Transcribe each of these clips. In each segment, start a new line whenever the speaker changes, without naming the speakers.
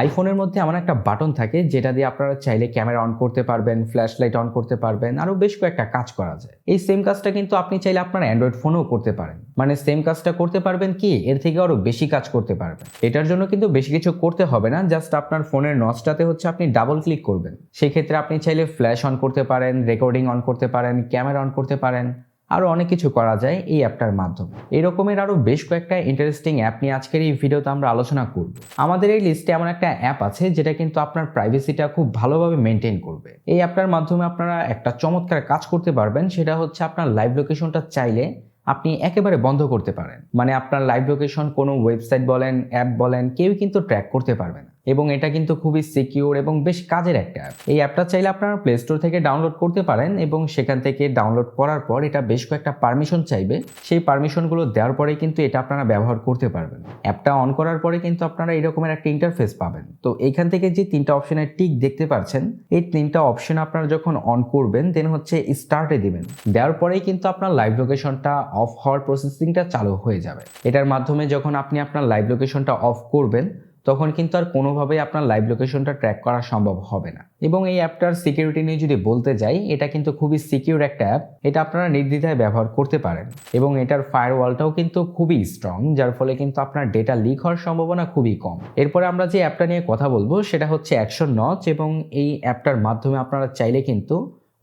আইফোনের মধ্যে এমন একটা বাটন থাকে যেটা দিয়ে আপনারা চাইলে ক্যামেরা অন করতে পারবেন ফ্ল্যাশ লাইট অন করতে পারবেন আরও বেশ কয়েকটা কাজ করা যায়। এই সেম কাজটা কিন্তু আপনি চাইলে আপনার অ্যান্ড্রয়েড ফোনেও করতে পারেন। মানে সেম কাজটা করতে পারবেন কি? এর থেকে আরও বেশি কাজ করতে পারবেন। এটার জন্য কিন্তু বেশি কিছু করতে হবে না জাস্ট আপনার ফোনের নচটাতে হচ্ছে আপনি ডাবল ক্লিক করবেন। সেক্ষেত্রে আপনি চাইলে ফ্ল্যাশ অন করতে পারেন রেকর্ডিং অন করতে পারেন ক্যামেরা অন করতে পারেন। আরও অনেক কিছু করা যায় এই অ্যাপটার মাধ্যমে। এরকমের আরও বেশ কয়েকটা ইন্টারেস্টিং অ্যাপ নিয়ে আজকের এই ভিডিওতে আমরা আলোচনা করব। আমাদের এই লিস্টে এমন একটা অ্যাপ আছে যেটা কিন্তু আপনার প্রাইভেসিটা খুব ভালোভাবে মেনটেন করবে। এই অ্যাপটার মাধ্যমে আপনারা একটা চমৎকার কাজ করতে পারবেন, সেটা হচ্ছে আপনার লাইভ লোকেশনটা চাইলে আপনি একেবারে বন্ধ করতে পারেন। মানে আপনার লাইভ লোকেশন কোনো ওয়েবসাইট বলেন অ্যাপ বলেন, কেউ কিন্তু ট্র্যাক করতে পারবে না। এবং এটা কিন্তু খুবই সিকিউর এবং বেশ কাজের একটা অ্যাপ এই অ্যাপটা চাইলে আপনারা প্লে স্টোর থেকে ডাউনলোড করতে পারেন এবং সেখান থেকে ডাউনলোড করার পর এটা বেশ কয়েকটা পারমিশন চাইবে। সেই পারমিশনগুলো দেওয়ার পরে কিন্তু এটা আপনারা ব্যবহার করতে পারবেন। অ্যাপটা অন করার পরে কিন্তু আপনারা এরকমের একটা ইন্টারফেস পাবেন। তো এইখান থেকে যে তিনটা অপশনের টিক দেখতে পাচ্ছেন, এই তিনটা অপশন আপনারা যখন অন করবেন দেন হচ্ছে স্টার্টে দিবেন। দেওয়ার পরেই কিন্তু আপনার লাইভ লোকেশনটা অফ হওয়ার প্রসেসিংটা চালু হয়ে যাবে। এটার মাধ্যমে যখন আপনি আপনার লাইভ লোকেশনটা অফ করবেন তখন কিন্তু আর কোনোভাবেই আপনার লাইভ লোকেশনটা ট্র্যাক করা সম্ভব হবে না। এবং এই অ্যাপটার সিকিউরিটি নিয়ে যদি বলতে যাই, এটা কিন্তু খুবই সিকিউর একটা অ্যাপ এটা আপনারা নির্দ্বিধায় ব্যবহার করতে পারেন। এবং এটার ফায়ারওয়ালটাও কিন্তু খুবই স্ট্রং যার ফলে কিন্তু আপনার ডেটা লিক হওয়ার সম্ভাবনা খুবই কম। এরপরে আমরা যে অ্যাপটা নিয়ে কথা বলব, সেটা হচ্ছে অ্যাকশন নচ এবং এই অ্যাপটার মাধ্যমে আপনারা চাইলে কিন্তু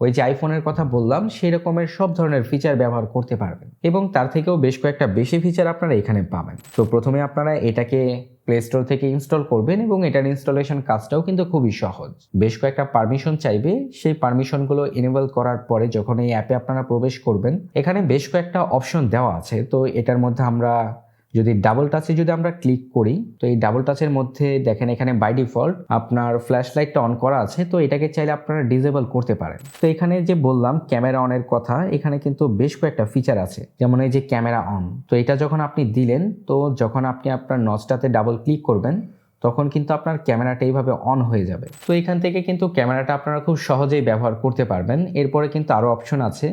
ওই যে আইফোনের কথা বললাম সেই রকমের সব ধরনের ফিচার ব্যবহার করতে পারবেন এবং তার থেকেও বেশ কয়েকটা বেশি ফিচার আপনারা এখানে পাবেন। তো প্রথমে আপনারা এটাকে প্লে স্টোর থেকে ইনস্টল করবেন এবং এটার ইনস্টলেশন কাজটাও কিন্তু খুবই সহজ। বেশ কয়েকটা পারমিশন চাইবে, সেই পারমিশনগুলো এনেবল করার পরে যখন এই অ্যাপে আপনারা প্রবেশ করবেন, এখানে বেশ কয়েকটা অপশন দেওয়া আছে। তো এটার মধ্যে আমরা যদি ডাবল টাচে যদি আমরা ক্লিক করি, তো এই ডাবল টাচের মধ্যে দেখেন এখানে বাই ডিফল্ট আপনার ফ্ল্যাশ লাইটটা অন করা আছে, তো এটাকে চাইলে আপনারা ডিসেবল করতে পারেন। তো এখানে যে বললাম ক্যামেরা অনের কথা, এখানে কিন্তু বেশ কয়েকটা ফিচার আছে। যেমন এই যে ক্যামেরা অন তো এটা যখন আপনি দিলেন, তো যখন আপনি আপনার নচটাতে ডাবল ক্লিক করবেন, তখন কিন্তু আপনার ক্যামেরাটা এইভাবে অন হয়ে যাবে। তো এখান থেকে কিন্তু ক্যামেরাটা আপনারা খুব সহজেই ব্যবহার করতে পারবেন। এরপরে কিন্তু আরও অপশন আছে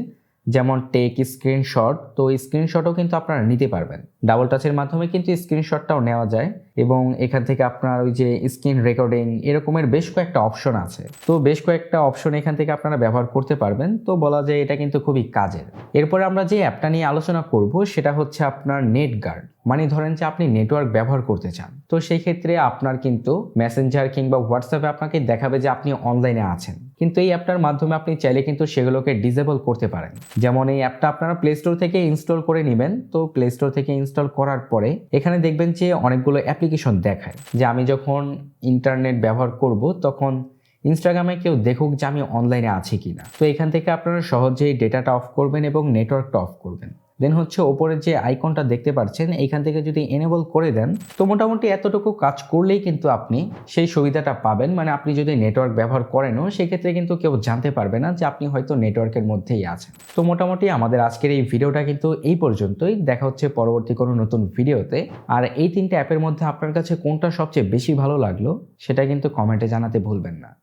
যেমন টেক স্ক্রিনশট তো স্ক্রিনশটও কিন্তু আপনারা নিতে পারবেন। ডাবল টাচের মাধ্যমে কিন্তু স্ক্রিনশটটাও নেওয়া যায় এবং এখান থেকে আপনার ওই যে স্ক্রিন রেকর্ডিং এরকমের বেশ কয়েকটা অপশন আছে। তো বেশ কয়েকটা অপশন এখান থেকে আপনারা ব্যবহার করতে পারবেন। তো বলা যায় এটা কিন্তু খুবই কাজের। এরপরে আমরা যে অ্যাপটা নিয়ে আলোচনা করব, সেটা হচ্ছে আপনার নেট গার্ড মানে ধরেন যে আপনি নেটওয়ার্ক ব্যবহার করতে চান। তো সেই ক্ষেত্রে আপনার কিন্তু মেসেঞ্জার কিংবা হোয়াটসঅ্যাপে আপনাকে দেখাবে যে আপনি অনলাইনে আছেন। কিন্তু এই অ্যাপটার মাধ্যমে আপনি চাইলে কিন্তু সেগুলোকে ডিসেবল করতে পারেন। যেমন এই অ্যাপটা আপনারা প্লে স্টোর থেকে ইনস্টল করে নেবেন। তো প্লে স্টোর থেকে ইনস্টল করার পরে এখানে দেখবেন যে অনেকগুলো অ্যাপ্লিকেশন দেখায়। যে আমি যখন ইন্টারনেট ব্যবহার করব, তখন ইনস্টাগ্রামে কেউ দেখুক যে আমি অনলাইনে আছি কিনা। তো এখান থেকে আপনারা সহজেই ডেটাটা অফ করবেন এবং নেটওয়ার্কটা অফ করবেন। দেন হচ্ছে ওপরের যে আইকনটা দেখতে পাচ্ছেন, এইখান থেকে যদি এনেবল করে দেন, তো মোটামুটি এতটুকু কাজ করলেই কিন্তু আপনি সেই সুবিধাটা পাবেন। মানে আপনি যদি নেটওয়ার্ক ব্যবহার করেনও সেক্ষেত্রে কিন্তু কেউ জানতে পারবে না যে আপনি হয়তো নেটওয়ার্কের মধ্যেই আছেন। তো মোটামুটি আমাদের আজকের এই ভিডিওটা কিন্তু এই পর্যন্তই। দেখা হচ্ছে পরবর্তী কোনো নতুন ভিডিওতে। আর এই তিনটে অ্যাপের মধ্যে আপনার কাছে কোনটা সবচেয়ে বেশি ভালো লাগল, সেটা কিন্তু কমেন্টে জানাতে ভুলবেন না।